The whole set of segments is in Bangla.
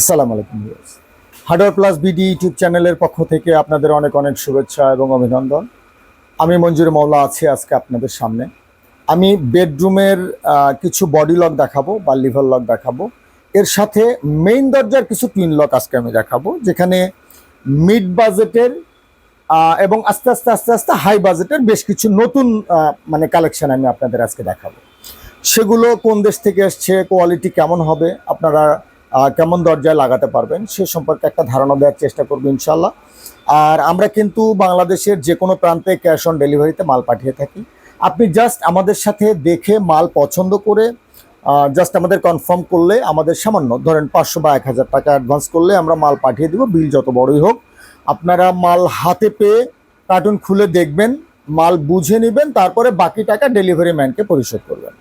আসসালামু আলাইকুম হার্ডওয়ার প্লাস বিডি ইউটিউব চ্যানেলের পক্ষ থেকে আপনাদের অনেক অনেক শুভেচ্ছা এবং অভিনন্দন। আমি মঞ্জুর মৌলা আছি আজকে আপনাদের সামনে। আমি বেডরুমের কিছু বডি লক দেখাবো বা লিভার লক দেখাবো। এর সাথে মেইন দরজার কিছু টুইন লক আজকে আমি দেখাবো, যেখানে মিড বাজেটের এবং আস্তে আস্তে আস্তে আস্তে হাই বাজেটের বেশ কিছু নতুন মানে কালেকশন আমি আপনাদের আজকে দেখাবো। সেগুলো কোন দেশ থেকে এসছে কোয়ালিটি কেমন হবে, আপনারা কেমন দরজায় লাগাতে পারবেন সে সম্পর্কে একটা ধারণা দেওয়ার চেষ্টা করব ইনশাল্লাহ আর আমরা কিন্তু বাংলাদেশের যে কোনো প্রান্তে ক্যাশ অন ডেলিভারিতে মাল পাঠিয়ে থাকি। আপনি জাস্ট আমাদের সাথে দেখে মাল পছন্দ করে জাস্ট আমাদের কনফার্ম করলে আমাদের সামান্য, ধরেন পাঁচশো বা এক হাজার টাকা অ্যাডভান্স করলে আমরা মাল পাঠিয়ে দেবো, বিল যত বড়ই হোক। আপনারা মাল হাতে পেয়ে কার্টুন খুলে দেখবেন, মাল বুঝে নেবেন, তারপরে বাকি টাকা ডেলিভারি ম্যানকে পরিশোধ করবেন।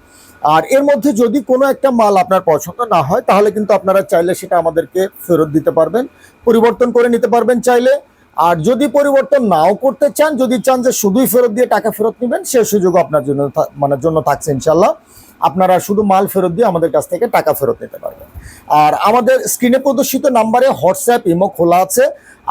আর এর মধ্যে যদি কোনো একটা মাল আপনার পছন্দ না হয়, তাহলে কিন্তু আপনারা চাইলে সেটা আমাদেরকে ফেরত দিতে পারবেন, পরিবর্তন করে নিতে পারবেন চাইলে। আর যদি পরিবর্তন নাও করতে চান, যদি চান যে শুধুই ফেরত দিয়ে টাকা ফেরত নেবেন, সে সুযোগ আপনার জন্য মানে জন্য থাকছে ইনশাল্লাহ আপনারা শুধু মাল ফেরত দিয়ে আমাদের কাছ থেকে টাকা ফেরত নিতে পারবেন। আর আমাদের স্ক্রিনে প্রদর্শিত নাম্বারে হোয়াটসঅ্যাপ, ইমো খোলা আছে।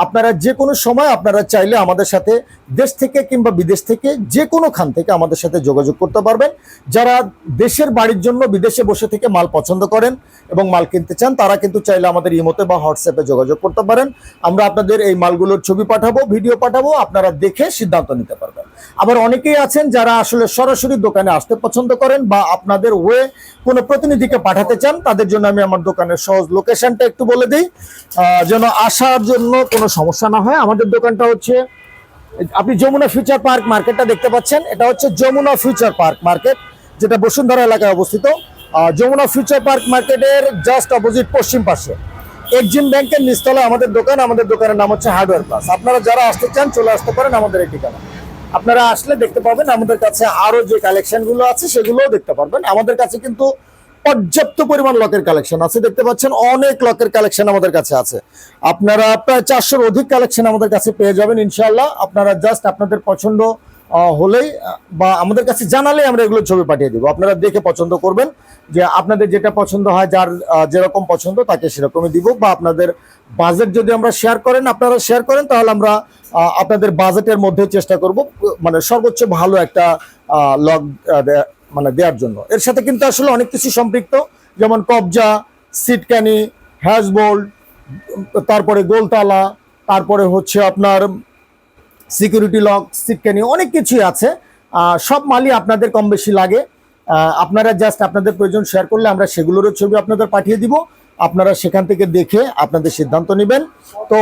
আপনারা যে কোনো সময় আপনারা চাইলে আমাদের সাথে দেশ থেকে কিংবা বিদেশ থেকে যে কোনো খান থেকে আমাদের সাথে যোগাযোগ করতে পারবেন। যারা দেশের বাড়ির জন্য বিদেশে বসে থেকে মাল পছন্দ করেন এবং মাল কিনতে চান, তারা কিন্তু চাইলে আমাদের ইমোতে বা হোয়াটসঅ্যাপে যোগাযোগ করতে পারেন। আমরা আপনাদের এই মালগুলোর ছবি পাঠাবো, ভিডিও পাঠাবো, আপনারা দেখে সিদ্ধান্ত নিতে পারবেন। আবার অনেকেই আছেন যারা আসলে সরাসরি দোকানে আসতে পছন্দ করেন বা আপনাদের ওয়ে কোনো প্রতিনিধিকে পাঠাতে চান, তাদের জন্য আমি আমার দোকানের সহজ লোকেশনটা একটু বলে দিই। যেন আসার জন্য কোনো সমস্যা না হয়। আমাদের দোকানটা হচ্ছে, আপনি যমুনা ফিউচার পার্ক মার্কেটটা দেখতে পাচ্ছেন। এটা হচ্ছে যমুনা ফিউচার পার্ক মার্কেট, যেটা বসুন্ধরা এলাকায় অবস্থিত। যমুনা ফিউচার পার্ক মার্কেটের জাস্ট অপোজিট পশ্চিম পাশে। এক্সিম ব্যাংকের নিচতলায় আমাদের দোকান, আমাদের দোকানের নাম হচ্ছে হার্ডওয়্যার প্লাস। আপনারা যারা আসতে চান, চলে আসতে পারেন আমাদের এই ঠিকানা আপনারা আসলে দেখতে পাবেন আমাদের কাছে আরও যে কালেকশনগুলো আছে, সেগুলোও দেখতে পারবেন। আমাদের কাছে কিন্তু পর্যাপ্ত পরিমাণ লকের কালেকশন আছে। দেখতে পাচ্ছেন অনেক লকের কালেকশন আমাদের কাছে আছে। আপনারা প্রায় চারশোর অধিক কালেকশন আমাদের কাছে পেয়ে যাবেন ইনশাল্লাহ আপনারা জাস্ট আপনাদের পছন্দ হলেই বা আমাদের কাছে জানালেই আমরা এগুলো ছবি পাঠিয়ে দিব। আপনারা দেখে পছন্দ করবেন যে আপনাদের যেটা পছন্দ হয়, যার যেরকম পছন্দ তাকে সেরকমই দিব, বা আপনাদের বাজেট যদি আমরা শেয়ার করেন, আপনারা শেয়ার করেন, তাহলে আমরা আপনাদের বাজেটের মধ্যে চেষ্টা করব মানে সর্বোচ্চ ভালো একটা লগ মানে দেওয়ার জন্য। এর সাথে কিন্তু আসলে অনেক কিছু সম্পৃক্ত। যেমন কবজা, সিটকানি, হ্যাশবোল্ড, তারপরে গোলতালা তারপরে হচ্ছে আপনার সিকিউরিটি লক, সিটকানি, অনেক কিছুই আছে। সব মালই আপনাদের কম বেশি লাগে আপনারা জাস্ট আপনাদের প্রয়োজন শেয়ার করলে আমরা সেগুলোরও ছবি আপনাদের পাঠিয়ে দিব। আপনারা সেখান থেকে দেখে আপনাদের সিদ্ধান্ত নেবেন। তো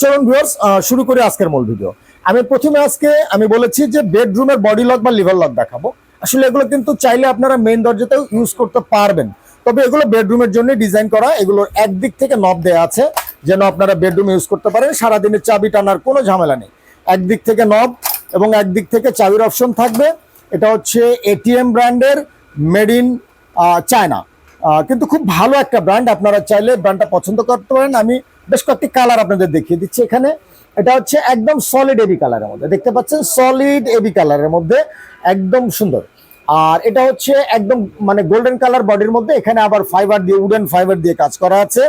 চলুন ভিউয়ার্স শুরু করি আজকের মূল ভিডিও আমি প্রথমে আজকে আমি বলেছি যে বেডরুমের বডি লক বা লিভার লক দেখাবো। আসলে এগুলো কিন্তু চাইলে আপনারা মেইন দরজাতেও ইউজ করতে পারবেন। তবে এগুলো বেডরুমের জন্য ডিজাইন করা এগুলোর একদিক থেকে নব দেওয়া আছে, যেন আপনারা বেডরুম ইউজ করতে পারেন। সারাদিনের চাবি টানার কোনো ঝামেলা নেই। একদিক থেকে নব এবং একদিক থেকে চাবির অপশন থাকবে। এটা হচ্ছে এটিএম ব্র্যান্ডের মেড ইন চায়না কিন্তু খুব ভালো একটা ব্র্যান্ড আপনারা চাইলে ব্র্যান্ডটা পছন্দ করতে পারেন। আমি বেশ কয়েকটি কালার আপনাদের দেখিয়ে দিচ্ছি এখানে। এটা হচ্ছে একদম সলিড এবি কালারের মধ্যে। দেখতে পাচ্ছেন সলিড এবি কালারের মধ্যে একদম সুন্দর। আর এটা হচ্ছে একদম মানে গোল্ডেন কালার বডির মধ্যে, এখানে আবার ফাইবার দিয়ে উডেন ফাইবার দিয়ে কাজ করা আছে।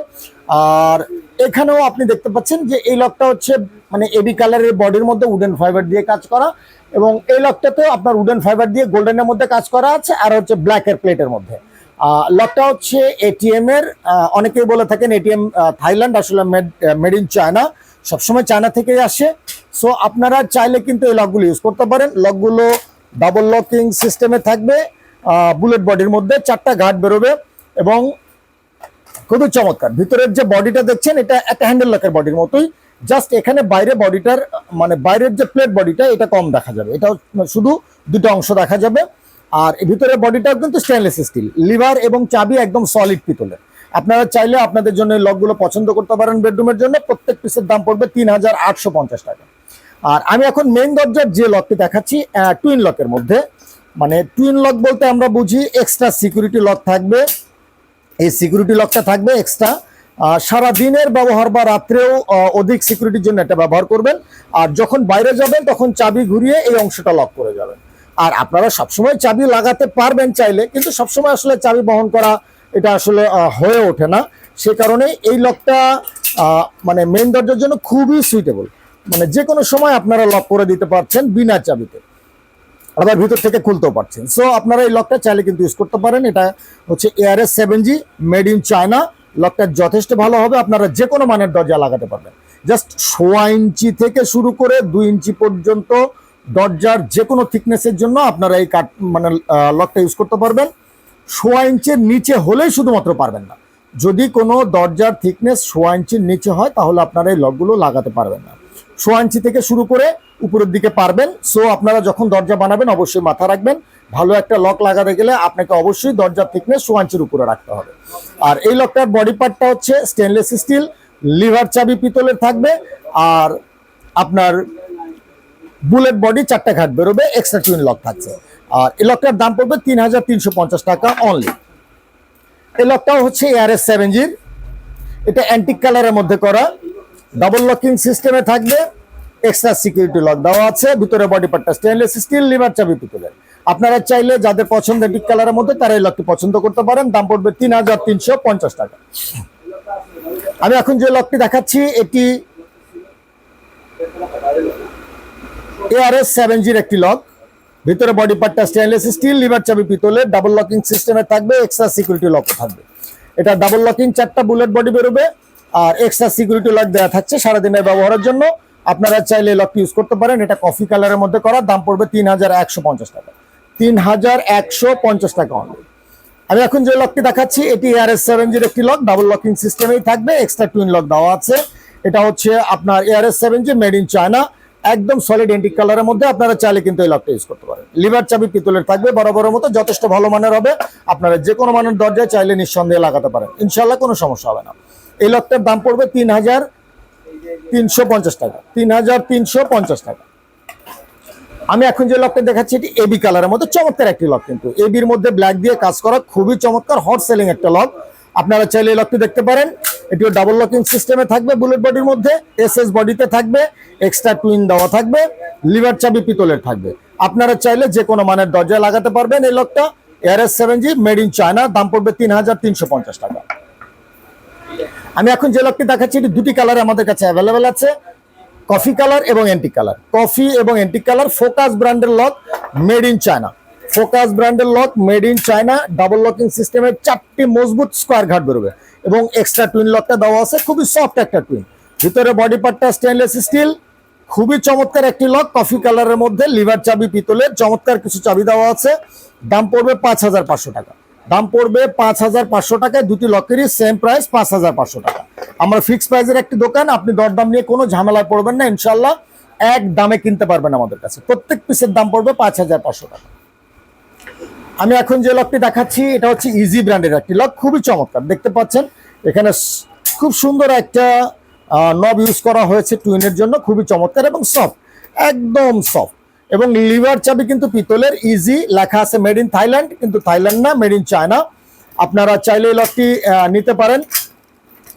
আর এখানেও আপনি দেখতে পাচ্ছেন যে এই লকটা হচ্ছে মানে এবি কালারের বডির মধ্যে উডেন ফাইবার দিয়ে কাজ করা এবং এই লকটাতেও আপনার উডেন ফাইবার দিয়ে গোল্ডেনের মধ্যে কাজ করা আছে আর হচ্ছে ব্ল্যাকের প্লেটের মধ্যে। লকটা হচ্ছে এটিএম এর অনেকেই বলে থাকেন এটিএম থাইল্যান্ড আসলে মেড ইন চায়না সবসময় চায়না থেকেই আসে। সো আপনারা চাইলে কিন্তু এই লকগুলো ইউজ করতে পারেন। লকগুলো ডাবল লকিং সিস্টেমে থাকবে বুলেট বডির মধ্যে চারটা ঘাট বেরোবে এবং খুবই চমৎকার। ভিতরের যে বডিটা দেখছেন, এটা একটা হ্যান্ডেল লকের বডির মতোই। জাস্ট এখানে বাইরে বডিটার মানে বাইরের যে প্লেট বডিটা এটা কম দেখা যাবে। এটা শুধু দুটো অংশ দেখা যাবে। আর ভিতরের বডিটাও কিন্তু স্টেনলেস স্টিল লিভার এবং চাবি একদম সলিড পিতলের। আপনারা চাইলে আপনাদের জন্য লকগুলো পছন্দ করতে পারেন বেডরুমের জন্য। প্রত্যেক পিসের দাম পড়বে তিন হাজার আটশো পঞ্চাশ টাকা। আর আমি এখন মেইন দরজার যে লকটি দেখাচ্ছি টুইন লকের মধ্যে মানে টুইন লক বলতে আমরা বুঝি এক্সট্রা সিকিউরিটি লক থাকবে। এই সিকিউরিটি লকটা থাকবে এক্সট্রা সারা দিনের ব্যবহার বা রাত্রেও অধিক সিকিউরিটির জন্য এটা ব্যবহার করবেন। আর যখন বাইরে যাবেন, তখন চাবি ঘুরিয়ে এই অংশটা লক করে যাবেন। আর আপনারা সবসময় চাবি লাগাতে পারবেন চাইলে, কিন্তু সবসময় আসলে চাবি বহন করা এটা আসলে হয়ে ওঠে না। সে কারণে এই লকটা মানে মেন দরজার জন্য খুবই সুইটেবল মানে যে কোনো সময় আপনারা লক করে দিতে পারছেন বিনা চাবিতে। আবার ভিতর থেকে খুলতেও পারছেন। সো আপনারা এই লকটা চাইলে কিন্তু ইউজ করতে পারেন। এটা হচ্ছে ARS seven G made in China লকটা যথেষ্ট ভালো হবে। আপনারা যে কোনো মানের দরজা লাগাতে পারবেন। জাস্ট সোয়া ইঞ্চি থেকে শুরু করে দুই ইঞ্চি পর্যন্ত দরজার যে কোনো থিকনেসের জন্য আপনারা এই কাট মানে লকটা ইউজ করতে পারবেন। সোয়া ইঞ্চের নিচে হলেই শুধুমাত্র পারবেন না। যদি কোনো দরজার থিকনেস সোয়া ইঞ্চির নিচে হয়, তাহলে আপনারা এই লকগুলো লাগাতে পারবেন না। সোয়া ইঞ্চি থেকে শুরু করে উপরের দিকে পারবেন। সো আপনারা যখন দরজা বানাবেন, অবশ্যই মাথা রাখবেন। ভালো একটা লক লাগাতে গেলে আপনাকে অবশ্যই দরজার থিকনেস সোয়া ইঞ্চির উপরে রাখতে হবে। আর এই লকটার বডি পার্টটা হচ্ছে স্টেনলেস স্টিল লিভার চাবি পিতলের থাকবে। আর আপনার বুলেট বডি চারটা ঘাট বেরোবে এক্সট্রা টুইন লক থাকছে। আর এই লকটার দাম পড়বে তিন হাজার তিনশো পঞ্চাশ টাকা অনলি এই লকটাও হচ্ছে এআরএস সেভেন জির এটা অ্যান্টিক কালারের মধ্যে করা। ডাবল লকিং সিস্টেমে থাকবে। এক্সট্রা সিকিউরিটি লক দেওয়া আছে। ভিতরে বডি পার্টটা স্টেনলেস স্টিল লিভার চাবি পিতলের। আপনারা চাইলে যাদের পছন্দ অ্যান্টিক কালারের মধ্যে, তারা এই লকটি পছন্দ করতে পারেন। দাম পড়বে তিন হাজার তিনশো পঞ্চাশ টাকা। আমি এখন যে লকটি দেখাচ্ছি, এটি এআরএস সেভেন জির একটি লক ভিতরে বডি পার্টটা স্টেনলেস স্টিল লিভার চাবি পিতলের ডাবল লকিং সিস্টেমে থাকবে এক্সট্রা সিকিউরিটি লক থাকবে। এটা ডাবল লকিং চারটা বুলেট বডি বেরোবে, আর এক্সট্রা সিকিউরিটি লক দেওয়া থাকছে সারাদিনের ব্যবহারের জন্য। আপনারা চাইলে লকটি ইউজ করতে পারেন। এটা কফি কালারের মধ্যে করা, দাম পড়বে তিন হাজার একশো পঞ্চাশ টাকা। তিন হাজার একশো পঞ্চাশ টাকা অনলি আমি এখন যে লকটি দেখাচ্ছি, এটি এআরএস সেভেন জির একটি লক ডাবল লকিং সিস্টেমেই থাকবে এক্সট্রা টুইন লক দেওয়া আছে। এটা হচ্ছে আপনার ARS seven G made in China একদম সলিড এন্টিক কালারের মধ্যে আপনারা চাইলে কিন্তু এই লকটা ইউজ করতে পারেন। লিভার চাবি পিতলের থাকবে বড় মতো যথেষ্ট ভালো মানের হবে। আপনারা যে কোনো মানের দরজায় চাইলে নিঃসন্দেহে লাগাতে পারেন। ইনশাল্লাহ কোনো সমস্যা হবে না। এই লকটার দাম পড়বে তিন হাজার তিনশো পঞ্চাশ টাকা। তিন হাজার তিনশো পঞ্চাশ টাকা। আমি এখন যে লকটা দেখাচ্ছি, এটি এবি কালারের মধ্যে চমৎকার একটি লক কিন্তু। এবির মধ্যে ব্ল্যাক দিয়ে কাজ করা খুবই চমৎকার হট সেলিং একটা লক আপনারা চাইলে লকটি দেখতে পারেন। এটিও ডাবল লকিং সিস্টেমে থাকবে বুলেট বডির মধ্যে এস এস বডিতে থাকবে এক্সট্রা টুইন দেওয়া থাকবে লিভার চাবি পিতলের থাকবে। আপনারা চাইলে যে কোনো মানের দরজায় লাগাতে পারবেন এই লকটা air S seven G made in China দাম পড়বে তিন হাজার তিনশো পঞ্চাশ টাকা। আমি এখন যে লকটি দেখাচ্ছি, এটি দুটি কালার আমাদের কাছে অ্যাভেলেবেল আছে কফি কালার এবং অ্যান্টিক কালার কফি এবং অ্যান্টিক কালার ফোকাস ব্র্যান্ডের lock made in China focus ব্র্যান্ডের lock, made in China, double locking সিস্টেমের চারটি মজবুত স্কোয়ার ঘাট বেরোবে। এবং এক্সট্রা টুইন লকটা দেওয়া আছে, খুবই সফট একটা টুইন ভিতরে বডি পার্টটা স্টেনলেস স্টিল খুবই চমৎকার একটি লক কফি কালারের মধ্যে লিভার চাবি পিতলের চমৎকার কিছু চাবি দেওয়া আছে। দাম পড়বে পাঁচ হাজার পাঁচশো টাকা। দাম পড়বে পাঁচ হাজার পাঁচশো টাকায় দুটি লকেরই সেম প্রাইস পাঁচ হাজার পাঁচশো টাকা। আমরা ফিক্সড প্রাইসের একটি দোকান, আপনি দরদাম নিয়ে কোনো ঝামেলায় পড়বেন না ইনশাল্লাহ এক দামে কিনতে পারবেন আমাদের কাছে। প্রত্যেক পিসের দাম পড়বে পাঁচ হাজার পাঁচশো টাকা। আমি এখন যে লকটি দেখাচ্ছি, এটা হচ্ছে ইজি ব্র্যান্ডের একটি লক খুবই চমৎকার। দেখতে পাচ্ছেন, এখানে খুব সুন্দর একটা নব ইউজ করা হয়েছে টুইনের জন্য, খুবই চমৎকার এবং সফট একদম সফট এবং লিভার চাবি কিন্তু পিতলের ইজি লেখা আছে মেড ইন থাইল্যান্ড কিন্তু থাইল্যান্ড না মেড ইন চায়না আপনারা চাইলে এই লকটি নিতে পারেন।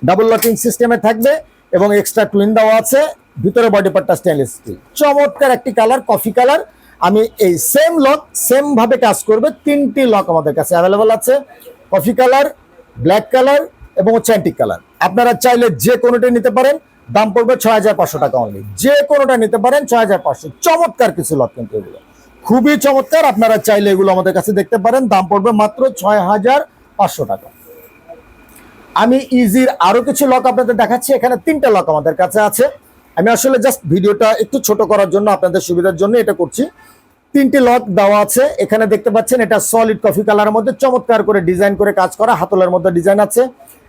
ডাবল লকিং সিস্টেমে থাকবে এবং এক্সট্রা টুইন দেওয়া আছে, ভিতরে বডি পার্টটা স্টেনলেস স্টিল চমৎকার একটি কালার কফি কালার আমি এই সেম লক সেম ভাবে কাজ করবে, তিনটি লক আমাদের কাছে অ্যাভেলেবল আছে। কফি কালার ব্ল্যাক কালার এবং হচ্ছে অ্যান্টিক কালার আপনারা চাইলে যে কোনোটা নিতে পারেন, দাম পড়বে ছয় হাজার পাঁচশো টাকা অনলি যে কোনোটা নিতে পারেন, ছয় হাজার পাঁচশো। চমৎকার কিছু লক কিন্তু এগুলো। খুবই চমৎকার, আপনারা চাইলে এগুলো আমাদের কাছে দেখতে পারেন, দাম পড়বে মাত্র ছয় হাজার পাঁচশো টাকা। আমি ইজির আরও কিছু লক আপনাদের দেখাচ্ছি, এখানে তিনটা লক আমাদের কাছে আছে। আমি আসলে জাস্ট ভিডিওটা একটু ছোট করার জন্য আপনাদের সুবিধার জন্য এটা করছি। তিনটি লক দেওয়া আছে। এখানে দেখতে পাচ্ছেন এটা সলিড কফি কালারের মধ্যে চমৎকার করে ডিজাইন করে কাজ করা হাতলের মধ্যে ডিজাইন আছে।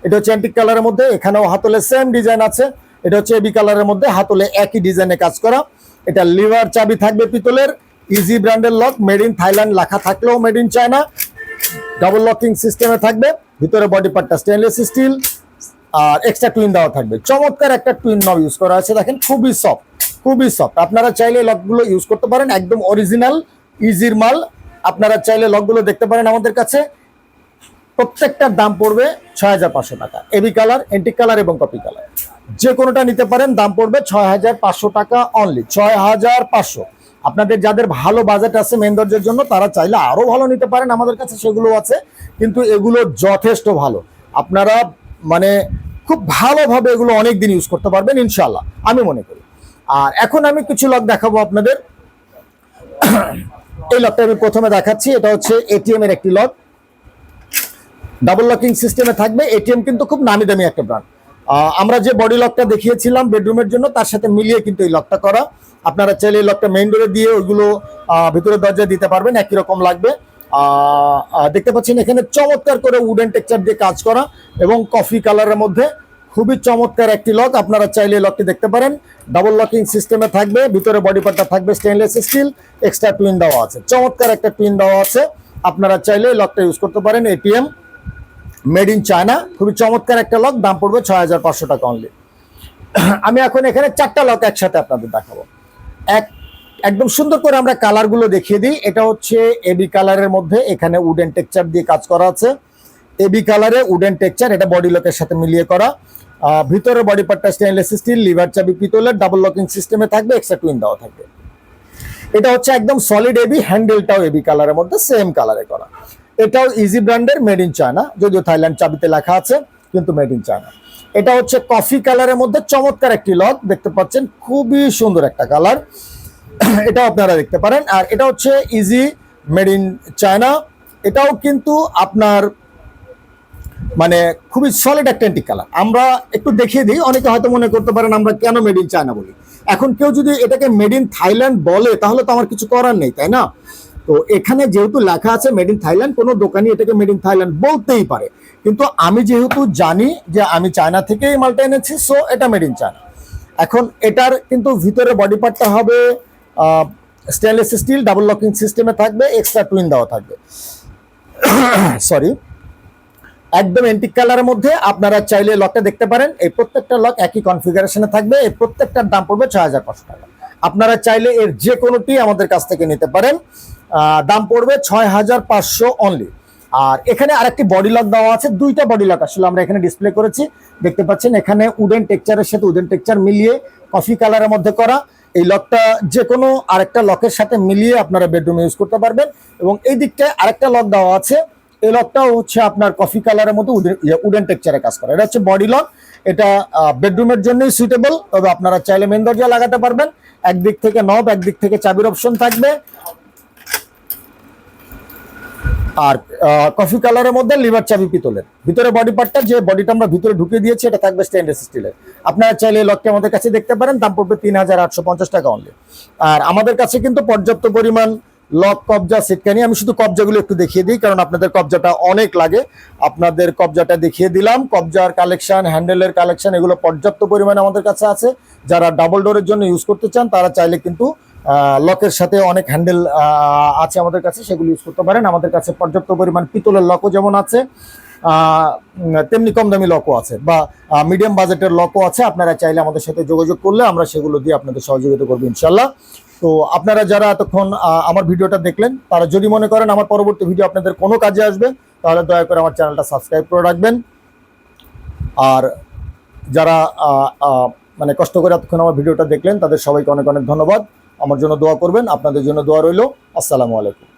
এটা হচ্ছে অ্যান্টিক কালারের মধ্যে, এখানেও হাতলে সেম ডিজাইন আছে। এটা হচ্ছে এবি কালারের মধ্যে, হাতলে একই ডিজাইনে কাজ করা। এটা লিভার চাবি থাকবে পিতলের ইজি ব্র্যান্ডের লক মেড ইন থাইল্যান্ড লেখা থাকলেও made in China double locking সিস্টেমে থাকবে, ভিতরে বডি পার্টটা স্টেনলেস স্টিল আর এক্সট্রা টুইন দেওয়া থাকবে। চমৎকার একটা টুইন নব ইউজ করা আছে, দেখেন, খুবই সফট খুবই সফট আপনারা চাইলে লকগুলো ইউজ করতে পারেন, একদম অরিজিনাল ইজির মাল। আপনারা চাইলে লকগুলো দেখতে পারেন আমাদের কাছে। প্রত্যেকটার দাম পড়বে ছয় হাজার পাঁচশো টাকা। এবি কালার এন্টিক কালার এবং কপি কালার যে কোনোটা নিতে পারেন, দাম পড়বে ছয় হাজার পাঁচশো টাকা অনলি ছয় হাজার পাঁচশো। আপনাদের যাদের ভালো বাজেট আছে মেন দরজার জন্য, তারা চাইলে আরও ভালো নিতে পারেন আমাদের কাছে সেগুলো আছে। কিন্তু এগুলো যথেষ্ট ভালো। আপনারা মানে খুব ভালোভাবে এগুলো অনেক দিন ইউজ করতে পারবেন ইনশাল্লাহ আমি মনে করি। আর এখন আমি কিছু লক দেখাবো আপনাদের। এই লকটা আমি প্রথমে দেখাচ্ছি এটা হচ্ছে এটিএম এর একটি লক ডাবল লকিং সিস্টেমে থাকবে এটিএম কিন্তু খুব নামি দামি একটা ব্র্যান্ড আমরা যে বডি লকটা দেখিয়েছিলাম বেডরুমের জন্য তার সাথে মিলিয়ে কিন্তু এই লকটা করা। আপনারা চাইলে এই লকটা মেইন ডোরে দিয়ে ওইগুলো আহ, ভিতরের দরজায় দিতে পারবেন একই রকম লাগবে। দেখতে পাচ্ছেন এখানে চমৎকার করে উডেন টেক্সচার দিয়ে কাজ করা এবং কফি কালারের মধ্যে খুবই চমৎকার একটি লক আপনারা চাইলে লকটি দেখতে পারেন। ডাবল লকিং সিস্টেমে থাকবে, ভিতরে বডি পার্টটা থাকবে স্টেনলেস স্টিল এক্সট্রা টুইন দেওয়া আছে। চমৎকার একটা টুইন দেওয়া আছে। আপনারা চাইলে লকটা ইউজ করতে পারেন এটিএম মেড ইন চায়না খুবই চমৎকার একটা লক দাম পড়বে ছয় হাজার পাঁচশো টাকা অনলি আমি এখন এখানে চারটা লক একসাথে আপনাদের দেখাবো। এক একদম সুন্দর করে আমরা কালারগুলো দেখিয়ে দিই। এটা হচ্ছে এবি কালারের মধ্যে এখানে উডেন টেক্সচার দিয়ে কাজ করা আছে। এবি কালারে উডেন টেক্সচার এটা বডি লকের সাথে মিলিয়ে করা। ভিতরে বডি পার্টটা স্টেনলেস স্টিল লিভার চাবি পিতলের ডাবল লকিং সিস্টেমে থাকবে এক্সট্রা টুইন দেওয়া থাকবে। এটা হচ্ছে একদম সলিড এবি হ্যান্ডেলটাও এবি কালারের মধ্যে সেম কালারে করা। এটাও ইজি ব্র্যান্ডের মেড ইন চায়না যদিও থাইল্যান্ড চাবিতে লেখা আছে, কিন্তু মেড ইন চায়না এটা হচ্ছে কফি কালারের মধ্যে চমৎকার একটি লক দেখতে পাচ্ছেন, খুবই সুন্দর একটা কালার এটাও আপনারা দেখতে পারেন। আর এটা হচ্ছে ইজি মেড ইন চায়না এটাও কিন্তু আপনার মানে খুবই সলিড একটা অ্যান্টিক কালার আমরা একটু দেখিয়ে দিই, অনেকে হয়তো মনে করতে পারেন আমরা কেন মেড ইন চায়না বলি। এখন কেউ যদি এটাকে মেড ইন থাইল্যান্ড বলে, তাহলে তো আমার কিছু করার নেই, তাই না? তো এখানে যেহেতু লেখা আছে মেড ইন থাইল্যান্ড কোনো দোকানি এটাকে মেড ইন থাইল্যান্ড বলতেই পারে। কিন্তু আমি যেহেতু জানি যে আমি চায়না থেকে এই মালটা এনেছি সো এটা মেড ইন চায়না এখন এটার কিন্তু ভিতরে বডি পার্টটা হবে স্টেনলেস স্টিল ডাবল লকিং সিস্টেমে থাকবে এক্সট্রা টুইন দেওয়া থাকবে। সরি একদম এন্টিক কালারের মধ্যে আপনারা চাইলে লকটা দেখতে পারেন। এই প্রত্যেকটা লক একই কনফিগারেশনে থাকবে। এই প্রত্যেকটার দাম পড়বে ছয় হাজার পাঁচশো টাকা। আপনারা চাইলে এর যে কোনোটি আমাদের কাছ থেকে নিতে পারেন। দাম পড়বে ছয় হাজার পাঁচশো অনলি আর এখানে আরেকটি বডি লক দেওয়া আছে। দুইটা বডি লক আসলে আমরা এখানে ডিসপ্লে করেছি। দেখতে পাচ্ছেন এখানে উডেন টেক্সচারের সাথে উডেন টেক্সচার মিলিয়ে কফি কালারের মধ্যে করা। এই লকটা যে কোনো আরেকটা লকের সাথে মিলিয়ে আপনারা বেডরুম ইউজ করতে পারবেন। এবং এই দিকটায় আরেকটা লক দেওয়া আছে। এই লকটাও হচ্ছে আপনার কফি কালারের মতো উডেন টেক্সচারে কাজ করে। এটা হচ্ছে বডি লক এটা বেডরুমের জন্যই সুইটেবল তবে আপনারা চাইলে মেন দরজা লাগাতে পারবেন। একদিক থেকে নব একদিক থেকে চাবির অপশন থাকবে। আর কফি কালারের মধ্যে লিভার চাবি পিতলের। ভিতরে বডি পার্টটা যে বডিটা আমরা ভিতরে ঢুকে দিয়েছি, এটা থাকবে স্টেনলেস স্টিলের আপনারা চাইলে লকটি আমাদের কাছে দেখতে পারেন, দাম পড়বে তিন হাজার আটশো পঞ্চাশ টাকা অনলি আর আমাদের কাছে কিন্তু পর্যাপ্ত পরিমাণ লক কবজা সিটকানি আমি শুধু কবজাগুলো একটু দেখিয়ে দিই, কারণ আপনাদের কবজাটা অনেক লাগে। আপনাদের কবজাটা দেখিয়ে দিলাম, কবজার কালেকশন হ্যান্ডেলের কালেকশন এগুলো পর্যাপ্ত পরিমাণে আমাদের কাছে আছে। যারা ডাবল ডোরের জন্য ইউজ করতে চান, তারা চাইলে কিন্তু লকের সাথে অনেক হ্যান্ডেল আছে আমাদের কাছে, সেগুলো ইউজ করতে পারেন। আমাদের কাছে পর্যাপ্ত পরিমাণ পিতলের লকও যেমন আছে তেমনি কম দামি লকও আছে বা মিডিয়াম বাজেটের লকও আছে। আপনারা চাইলে আমাদের সাথে যোগাযোগ করলে আমরা সেগুলো দিয়ে আপনাদের সহযোগিতা করব ইনশাল্লাহ তো আপনারা যারা এতক্ষণ আমার ভিডিওটা দেখলেন, তারা যদি মনে করেন আমার পরবর্তী ভিডিও আপনাদের কোনো কাজে আসবে, তাহলে দয়া করে আমার চ্যানেলটা সাবস্ক্রাইব করে রাখবেন। আর যারা মানে কষ্ট করে এতক্ষণ আমার ভিডিওটা দেখলেন, তাদের সবাইকে অনেক অনেক ধন্যবাদ। আমার জন্য দোয়া করবেন আপনাদের জন্য দোয়া রইল। আসসালামু আলাইকুম।